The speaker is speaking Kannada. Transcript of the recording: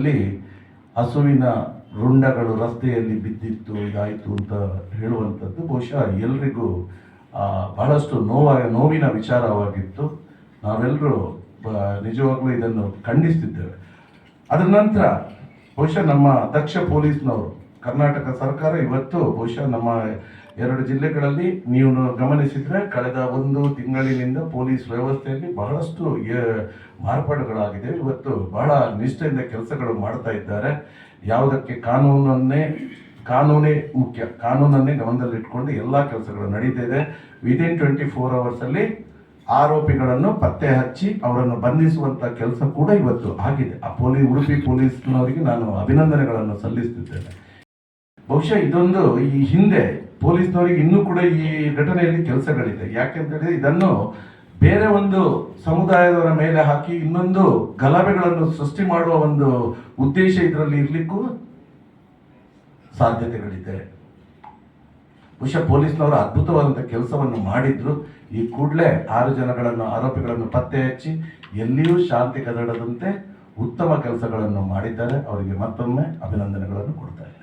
ಅಲ್ಲಿ ಹಸುವಿನ ರುಂಡಗಳು ರಸ್ತೆಯಲ್ಲಿ ಬಿದ್ದಿತ್ತು, ಇದಾಯಿತು ಅಂತ ಹೇಳುವಂಥದ್ದು ಬಹುಶಃ ಎಲ್ರಿಗೂ ಬಹಳಷ್ಟು ನೋವ ನೋವಿನ ವಿಚಾರವಾಗಿತ್ತು. ನಾವೆಲ್ಲರೂ ನಿಜವಾಗ್ಲೂ ಇದನ್ನು ಖಂಡಿಸ್ತಿದ್ದೇವೆ. ಅದರ ನಂತರ, ಬಹುಶಃ ನಮ್ಮ ದಕ್ಷ ಪೊಲೀಸ್ನವರು ಕರ್ನಾಟಕ ಸರ್ಕಾರ ಇವತ್ತು ಬಹುಶಃ ನಮ್ಮ ಎರಡು ಜಿಲ್ಲೆಗಳಲ್ಲಿ ನೀವು ಗಮನಿಸಿದ್ರೆ ಕಳೆದ ಒಂದು ತಿಂಗಳಿನಿಂದ ಪೊಲೀಸ್ ವ್ಯವಸ್ಥೆಯಲ್ಲಿ ಬಹಳಷ್ಟು ಮಾರ್ಪಾಡುಗಳಾಗಿದೆ. ಇವತ್ತು ಬಹಳ ನಿಷ್ಠೆಯಿಂದ ಕೆಲಸಗಳು ಮಾಡ್ತಾ ಇದ್ದಾರೆ. ಯಾವುದಕ್ಕೆ ಕಾನೂನನ್ನೇ, ಕಾನೂನೇ ಮುಖ್ಯ, ಕಾನೂನನ್ನೇ ಗಮನದಲ್ಲಿಟ್ಕೊಂಡು ಎಲ್ಲ ಕೆಲಸಗಳು ನಡೀತಿದೆ ವಿದಿನ್ ಟ್ವೆಂಟಿ ಫೋರ್ ಅವರ್ಸಲ್ಲಿ ಆರೋಪಿಗಳನ್ನು ಪತ್ತೆ ಹಚ್ಚಿ ಅವರನ್ನು ಬಂಧಿಸುವಂತ ಕೆಲಸ ಕೂಡ ಇವತ್ತು ಆಗಿದೆ. ಆ ಪೊಲೀಸ್ ಉಡುಪಿ ಪೊಲೀಸ್ನವರಿಗೆ ನಾನು ಅಭಿನಂದನೆಗಳನ್ನು ಸಲ್ಲಿಸುತ್ತಿದ್ದೇನೆ. ಬಹುಶಃ ಇದೊಂದು ಈ ಹಿಂದೆ ಪೊಲೀಸ್ನವರಿಗೆ ಇನ್ನೂ ಕೂಡ ಈ ಘಟನೆಯಲ್ಲಿ ಕೆಲಸಗಳಿದೆ. ಯಾಕೆಂತೇಳಿದ್ರೆ ಇದನ್ನು ಬೇರೆ ಒಂದು ಸಮುದಾಯದವರ ಮೇಲೆ ಹಾಕಿ ಇನ್ನೊಂದು ಗಲಭೆಗಳನ್ನು ಸೃಷ್ಟಿ ಮಾಡುವ ಒಂದು ಉದ್ದೇಶ ಇದರಲ್ಲಿ ಇರಲಿಕ್ಕೂ ಸಾಧ್ಯತೆಗಳಿದೆ. ಬಹುಶಃ ಪೊಲೀಸ್ನವರು ಅದ್ಭುತವಾದಂಥ ಕೆಲಸವನ್ನು ಮಾಡಿದ್ರು. ಈ ಕೂಡಲೇ ಆರು ಜನಗಳನ್ನು, ಆರೋಪಿಗಳನ್ನು ಪತ್ತೆ ಹಚ್ಚಿ ಎಲ್ಲಿಯೂ ಶಾಂತಿ ಕದಡದಂತೆ ಉತ್ತಮ ಕೆಲಸಗಳನ್ನು ಮಾಡಿದ್ದಾರೆ. ಅವರಿಗೆ ಮತ್ತೊಮ್ಮೆ ಅಭಿನಂದನೆಗಳನ್ನು ಕೊಡ್ತಾರೆ